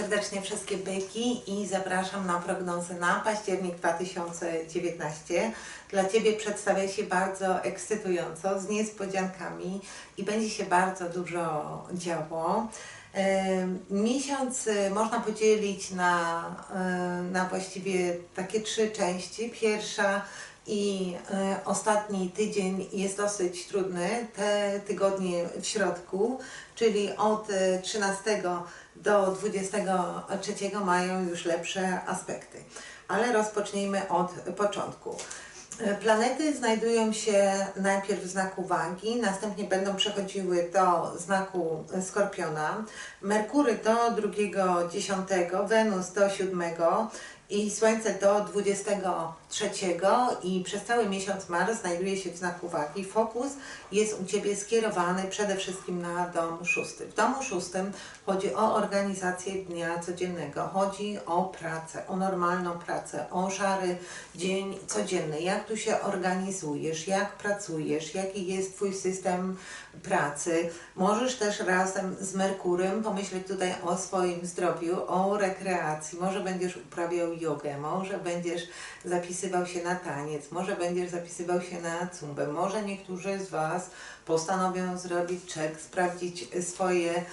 serdecznie wszystkie byki i zapraszam na prognozę na październik 2019. Dla Ciebie przedstawia się bardzo ekscytująco, z niespodziankami i będzie się bardzo dużo działo. Miesiąc e, można podzielić na, e, na właściwie takie trzy części. Pierwsza i e, ostatni tydzień jest dosyć trudny, te tygodnie w środku, czyli od e, 13 do 23 mają już lepsze aspekty. Ale rozpocznijmy od początku. Planety znajdują się najpierw w znaku wagi, następnie będą przechodziły do znaku skorpiona. Merkury do drugiego dziesiątego, Wenus do siódmego i Słońce do 23 i przez cały miesiąc mart znajduje się w znaku wagi. Fokus jest u Ciebie skierowany przede wszystkim na dom szósty. W domu szóstym chodzi o organizację dnia codziennego, chodzi o pracę, o normalną pracę, o szary dzień codzienny. Jak tu się organizujesz, jak pracujesz, jaki jest Twój system pracy. Możesz też razem z Merkurem pomyśleć tutaj o swoim zdrowiu, o rekreacji. Może będziesz uprawiał jogę, może będziesz zapisywał się na taniec, może będziesz zapisywał się na cumbę, może niektórzy z Was postanowią zrobić czek, sprawdzić swoje,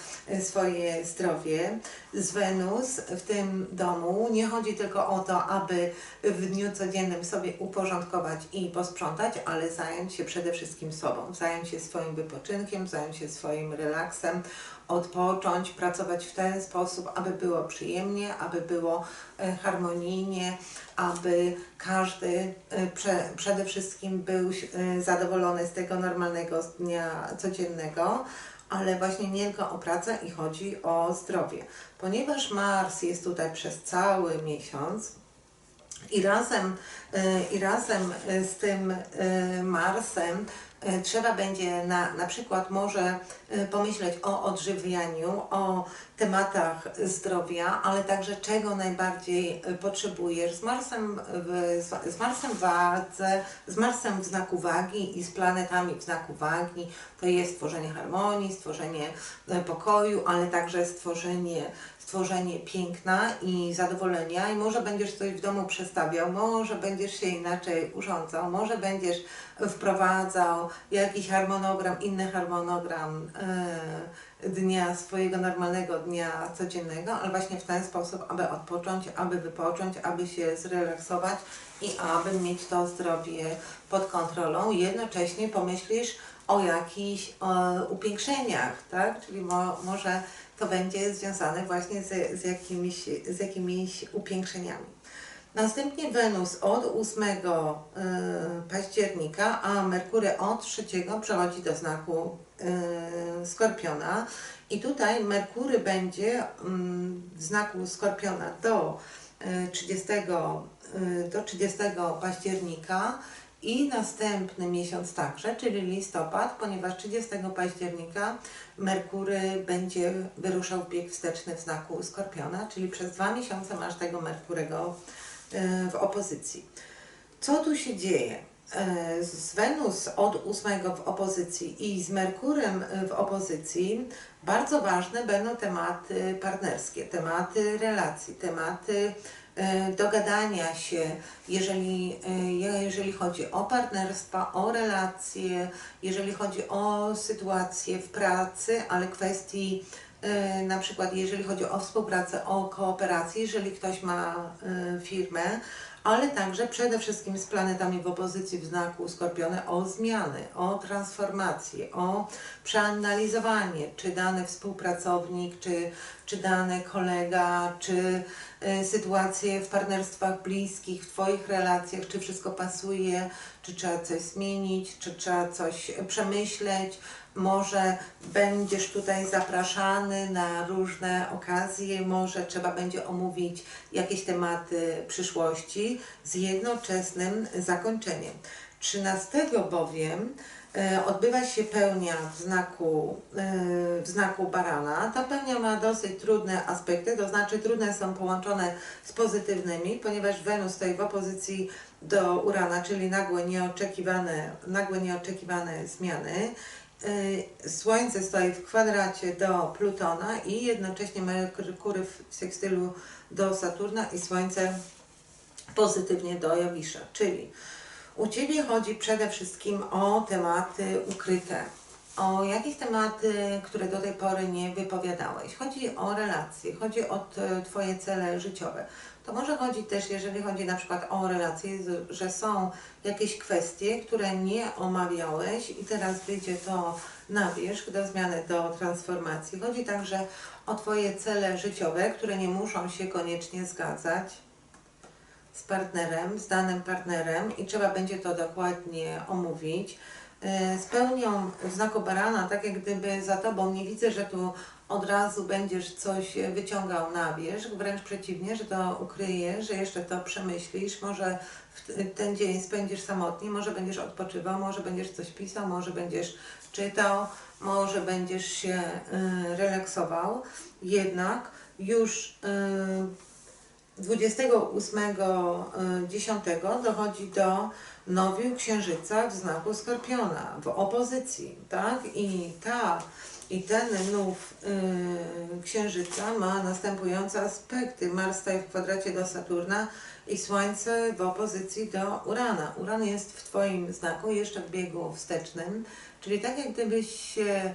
swoje zdrowie. Z Wenus w tym domu nie chodzi tylko o to, aby w dniu codziennym sobie uporządkować i posprzątać, ale zająć się przede wszystkim sobą, zająć się swoim wypoczynkiem, zająć się swoim relaksem, odpocząć, pracować w ten sposób, aby było przyjemnie, aby było e, harmonijnie, aby każdy e, prze, przede wszystkim był e, zadowolony z tego normalnego dnia codziennego, ale właśnie nie tylko o pracę i chodzi o zdrowie. Ponieważ Mars jest tutaj przez cały miesiąc, i razem, e, I razem e, z tym e, Marsem trzeba będzie na, na przykład może pomyśleć o odżywianiu, o tematach zdrowia, ale także czego najbardziej potrzebujesz. Z Marsem w, z- Marsem w wadze, z Marsem w znaku wagi i z planetami w znaku wagi to jest stworzenie harmonii, stworzenie pokoju, ale także stworzenie stworzenie piękna i zadowolenia i może będziesz coś w domu przestawiał, może będziesz się inaczej urządzał, może będziesz wprowadzał jakiś harmonogram, inny harmonogram e, dnia, swojego normalnego dnia codziennego, ale właśnie w ten sposób, aby odpocząć, aby wypocząć, aby się zrelaksować i aby mieć to zdrowie pod kontrolą. Jednocześnie pomyślisz o jakichś e, upiększeniach, tak? Czyli mo, może to będzie związane właśnie z, z, jakimiś, z jakimiś upiększeniami. Następnie Wenus od 8 y, października, a Merkury od 3 przechodzi do znaku y, Skorpiona. I tutaj Merkury będzie mm, w znaku Skorpiona do y, 30, y, do 30 października i następny miesiąc także, czyli listopad, ponieważ 30 października Merkury będzie wyruszał bieg wsteczny w znaku Skorpiona, czyli przez dwa miesiące masz tego Merkurego e, w opozycji. Co tu się dzieje? E, Z Wenus od 8 w opozycji i z Merkurem w opozycji bardzo ważne będą tematy partnerskie, tematy relacji, tematy dogadania się, jeżeli, e, jeżeli chodzi o partnerstwa, o relacje, jeżeli chodzi o sytuację w pracy, ale kwestii e, na przykład jeżeli chodzi o współpracę, o kooperację, jeżeli ktoś ma firmę, ale także przede wszystkim z planetami w opozycji w znaku Skorpiona o zmiany, o transformację, o przeanalizowanie, czy dany współpracownik, czy, czy dany kolega, czy y, sytuacje w partnerstwach bliskich, w Twoich relacjach, czy wszystko pasuje, czy trzeba coś zmienić, czy trzeba coś przemyśleć. Może będziesz tutaj zapraszany na różne okazje, może trzeba będzie omówić jakieś tematy przyszłości z jednoczesnym zakończeniem. 13 bowiem e, odbywa się pełnia w znaku, e, w znaku barana. Ta pełnia ma dosyć trudne aspekty, to znaczy trudne są połączone z pozytywnymi, ponieważ Wenus stoi w opozycji do Urana, czyli nagłe, nieoczekiwane, nagłe, nieoczekiwane zmiany. Y, Słońce stoi w kwadracie do Plutona i jednocześnie Merkury w sekstylu do Saturna i Słońce pozytywnie do Jowisza. Czyli u Ciebie chodzi przede wszystkim o tematy ukryte, o jakieś tematy, które do tej pory nie wypowiadałeś. Chodzi o relacje, chodzi o Twoje cele życiowe. To może chodzić też, jeżeli chodzi na przykład o relacje, że są jakieś kwestie, które nie omawiałeś i teraz wyjdzie to na wierzch do zmiany, do transformacji. Chodzi także o Twoje cele życiowe, które nie muszą się koniecznie zgadzać z partnerem, z danym partnerem i trzeba będzie to dokładnie omówić. E, Z pełnią w znaku barana, tak jak gdyby za tobą, nie widzę, że tu od razu będziesz coś wyciągał na wierzch, wręcz przeciwnie, że to ukryjesz, że jeszcze to przemyślisz, może ten dzień spędzisz samotnie, może będziesz odpoczywał, może będziesz coś pisał, może będziesz czytał, może będziesz się y, relaksował, jednak już y, 28.10 dochodzi do nowiu księżyca w znaku Skorpiona, w opozycji, tak? I ta i ten nów y, księżyca ma następujące aspekty. Mars staje w kwadracie do Saturna i Słońce w opozycji do Urana. Uran jest w Twoim znaku, jeszcze w biegu wstecznym, czyli tak jak gdybyś się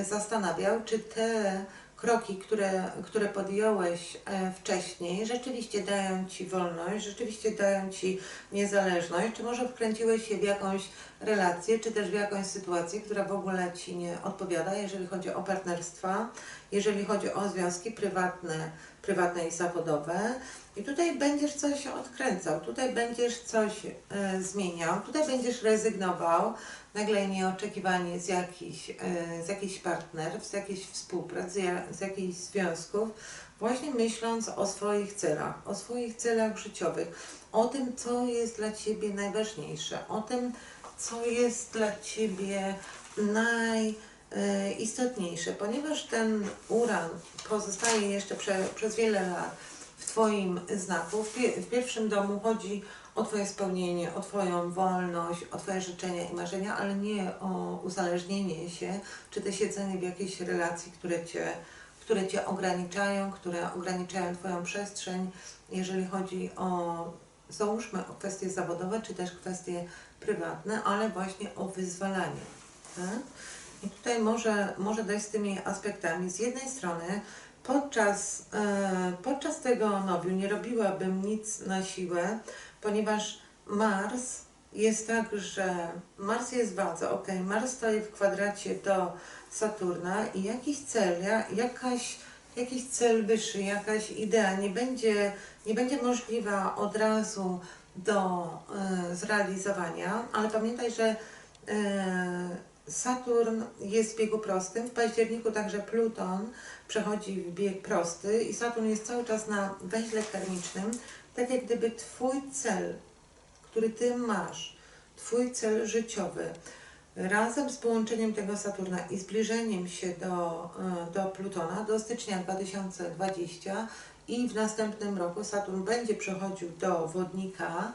y, zastanawiał, czy te kroki, które, które podjąłeś e, wcześniej, rzeczywiście dają Ci wolność, rzeczywiście dają Ci niezależność, czy może wkręciłeś się w jakąś relację, czy też w jakąś sytuację, która w ogóle Ci nie odpowiada, jeżeli chodzi o partnerstwa, jeżeli chodzi o związki prywatne, prywatne i zawodowe. I tutaj będziesz coś odkręcał, tutaj będziesz coś e, zmieniał, tutaj będziesz rezygnował nagle nieoczekiwanie z jakichś, e, z jakichś partnerów, z jakichś współprac, z, ja, z jakichś związków, właśnie myśląc o swoich celach, o swoich celach życiowych, o tym, co jest dla Ciebie najważniejsze, o tym, co jest dla Ciebie najistotniejsze, ponieważ ten uran pozostaje jeszcze prze, przez wiele lat w Twoim znaku. W, pie, w pierwszym domu chodzi o Twoje spełnienie, o Twoją wolność, o Twoje życzenia i marzenia, ale nie o uzależnienie się, czy też siedzenie w jakiejś relacji, które Cię, które cię ograniczają, które ograniczają Twoją przestrzeń, jeżeli chodzi o, załóżmy, o kwestie zawodowe, czy też kwestie prywatne, ale właśnie o wyzwalanie. Tak? I tutaj może, może dojść z tymi aspektami. Z jednej strony podczas, e, podczas tego nowiu nie robiłabym nic na siłę, ponieważ Mars jest tak, że Mars jest wadze, ok, Mars stoi w kwadracie do Saturna i jakiś cel, ja, jakaś, jakiś cel wyższy, jakaś idea nie będzie, nie będzie możliwa od razu do e, zrealizowania, ale pamiętaj, że e, Saturn jest w biegu prostym, w październiku także Pluton przechodzi w bieg prosty i Saturn jest cały czas na węźle karmicznym, tak jak gdyby Twój cel, który Ty masz, Twój cel życiowy, razem z połączeniem tego Saturna i zbliżeniem się do, e, do Plutona do stycznia 2020 i w następnym roku Saturn będzie przechodził do Wodnika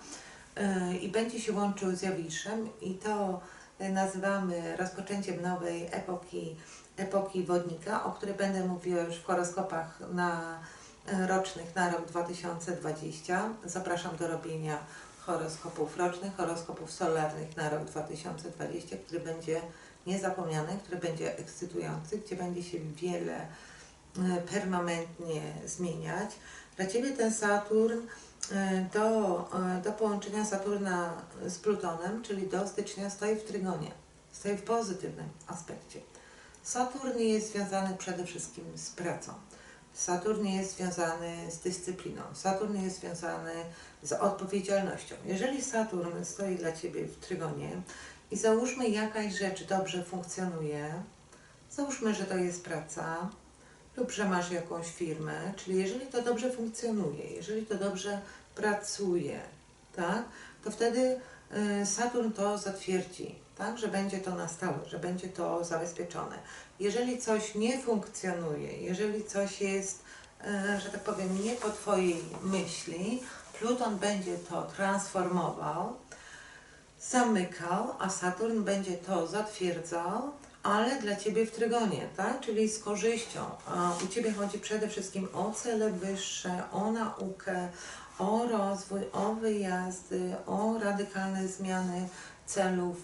e, i będzie się łączył z Jawiszem i to nazywamy rozpoczęciem nowej epoki, epoki Wodnika, o której będę mówiła już w horoskopach na e, rocznych na rok 2020. Zapraszam do robienia horoskopów rocznych, horoskopów solarnych na rok 2020, który będzie niezapomniany, który będzie ekscytujący, gdzie będzie się wiele e, permanentnie zmieniać. Dla Ciebie ten Saturn do, e, do połączenia Saturna z Plutonem, czyli do stycznia, stoi w trygonie, stoi w pozytywnym aspekcie. Saturn jest związany przede wszystkim z pracą. Saturn jest związany z dyscypliną. Saturn jest związany z odpowiedzialnością. Jeżeli Saturn stoi dla Ciebie w trygonie i załóżmy jakaś rzecz dobrze funkcjonuje, załóżmy, że to jest praca lub że masz jakąś firmę, czyli jeżeli to dobrze funkcjonuje, jeżeli to dobrze pracuje, tak, to wtedy y, Saturn to zatwierdzi, tak, że będzie to na stałe, że będzie to zabezpieczone. Jeżeli coś nie funkcjonuje, jeżeli coś jest, e, że tak powiem, nie po Twojej myśli, Pluton będzie to transformował, zamykał, a Saturn będzie to zatwierdzał, ale dla Ciebie w trygonie, tak? Czyli z korzyścią. A u Ciebie chodzi przede wszystkim o cele wyższe, o naukę, o rozwój, o wyjazdy, o radykalne zmiany celów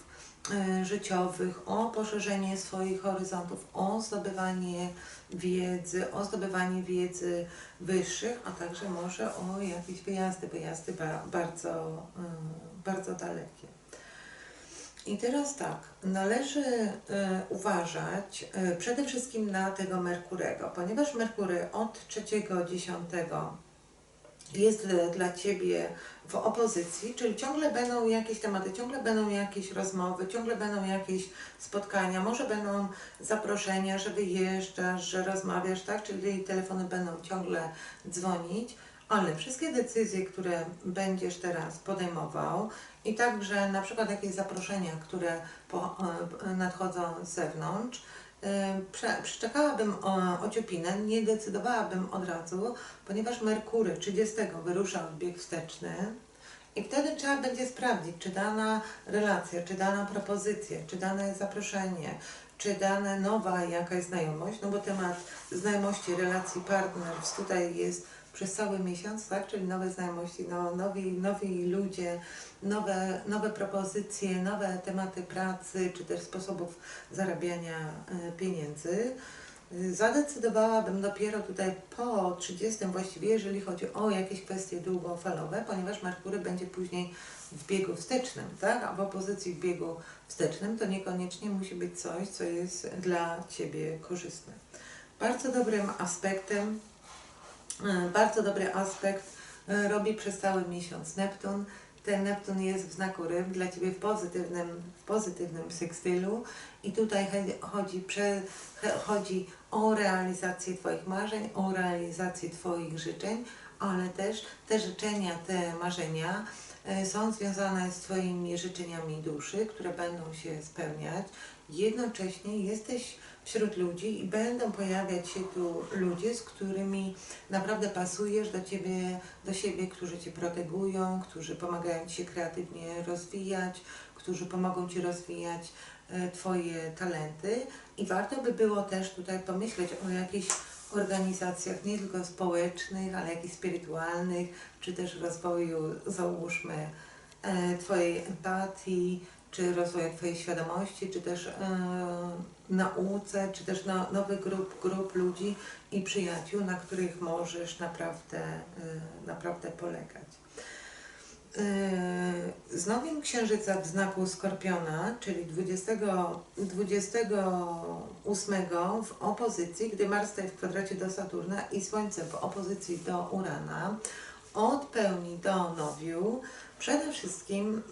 e, życiowych, o poszerzenie swoich horyzontów, o zdobywanie wiedzy, o zdobywanie wiedzy wyższych, a także może o jakieś wyjazdy, wyjazdy ba- bardzo, e, bardzo dalekie. I teraz tak, należy e, uważać e, przede wszystkim na tego Merkurego, ponieważ Merkury od 3.10 jest e, dla Ciebie w opozycji, czyli ciągle będą jakieś tematy, ciągle będą jakieś rozmowy, ciągle będą jakieś spotkania, może będą zaproszenia, że wyjeżdżasz, że rozmawiasz, tak? Czyli telefony będą ciągle dzwonić, ale wszystkie decyzje, które będziesz teraz podejmował i także na przykład jakieś zaproszenia, które po, e, nadchodzą z zewnątrz, e, prze, przeczekałabym o, ociupinę, nie decydowałabym od razu, ponieważ Merkury 30 wyrusza w bieg wsteczny i wtedy trzeba będzie sprawdzić, czy dana relacja, czy dana propozycja, czy dane zaproszenie, czy dana nowa jakaś znajomość, no bo temat znajomości, relacji, partnerstw tutaj jest przez cały miesiąc, tak? Czyli nowe znajomości, no, nowi, nowi ludzie, nowe, nowe propozycje, nowe tematy pracy, czy też sposobów zarabiania e, pieniędzy. Y, Zadecydowałabym dopiero tutaj po 30 właściwie, jeżeli chodzi o jakieś kwestie długofalowe, ponieważ Merkury będzie później w biegu wstecznym, tak? A w opozycji w biegu wstecznym to niekoniecznie musi być coś, co jest dla Ciebie korzystne. Bardzo dobrym aspektem Bardzo dobry aspekt e, robi przez cały miesiąc Neptun. Ten Neptun jest w znaku ryb dla Ciebie w pozytywnym, w pozytywnym sekstylu i tutaj chodzi, prze, chodzi o realizację Twoich marzeń, o realizację Twoich życzeń, ale też te życzenia, te marzenia e, są związane z Twoimi życzeniami duszy, które będą się spełniać. Jednocześnie jesteś wśród ludzi i będą pojawiać się tu ludzie, z którymi naprawdę pasujesz do ciebie, do siebie, którzy cię protegują, którzy pomagają ci się kreatywnie rozwijać, którzy pomogą ci rozwijać e, twoje talenty. I warto by było też tutaj pomyśleć o jakichś organizacjach nie tylko społecznych, ale jakichś spirytualnych, czy też rozwoju, załóżmy, e, Twojej empatii, czy rozwoju Twojej świadomości, czy też e, nauce, czy też no, nowych grup, grup ludzi i przyjaciół, na których możesz naprawdę, e, naprawdę polegać. E, Z nowym księżyca w znaku Skorpiona, czyli 20, 28 w opozycji, gdy Mars staje w kwadracie do Saturna i Słońce w opozycji do Urana, od pełni do nowiu, przede wszystkim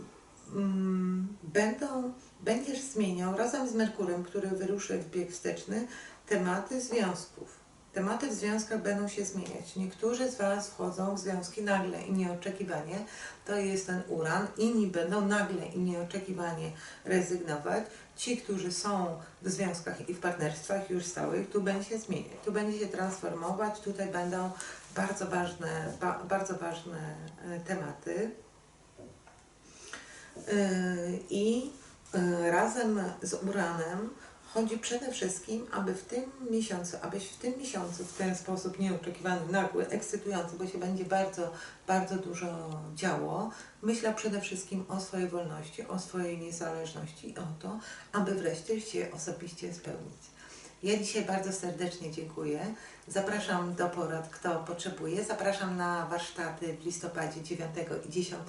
będą, będziesz zmieniał razem z Merkurem, który wyruszy w bieg wsteczny, tematy związków. Tematy w związkach będą się zmieniać. Niektórzy z Was wchodzą w związki nagle i nieoczekiwanie, to jest ten uran, inni będą nagle i nieoczekiwanie rezygnować. Ci, którzy są w związkach i w partnerstwach już stałych, tu będzie się zmieniać, tu będzie się transformować, tutaj będą bardzo ważne, ba, bardzo ważne e, tematy. Yy, I yy, razem z Uranem chodzi przede wszystkim, aby w tym miesiącu, abyś w tym miesiącu w ten sposób nieoczekiwany, nagły, ekscytujący, bo się będzie bardzo, bardzo dużo działo, myślał przede wszystkim o swojej wolności, o swojej niezależności i o to, aby wreszcie się osobiście spełnić. Ja dzisiaj bardzo serdecznie dziękuję. Zapraszam do porad, kto potrzebuje. Zapraszam na warsztaty w listopadzie 9 i 10.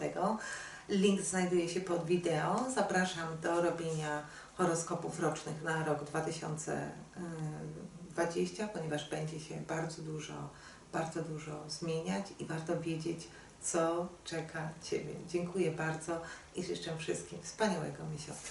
Link znajduje się pod wideo. Zapraszam do robienia horoskopów rocznych na rok 2020, ponieważ będzie się bardzo dużo, bardzo dużo zmieniać i warto wiedzieć, co czeka Ciebie. Dziękuję bardzo i życzę wszystkim wspaniałego miesiąca.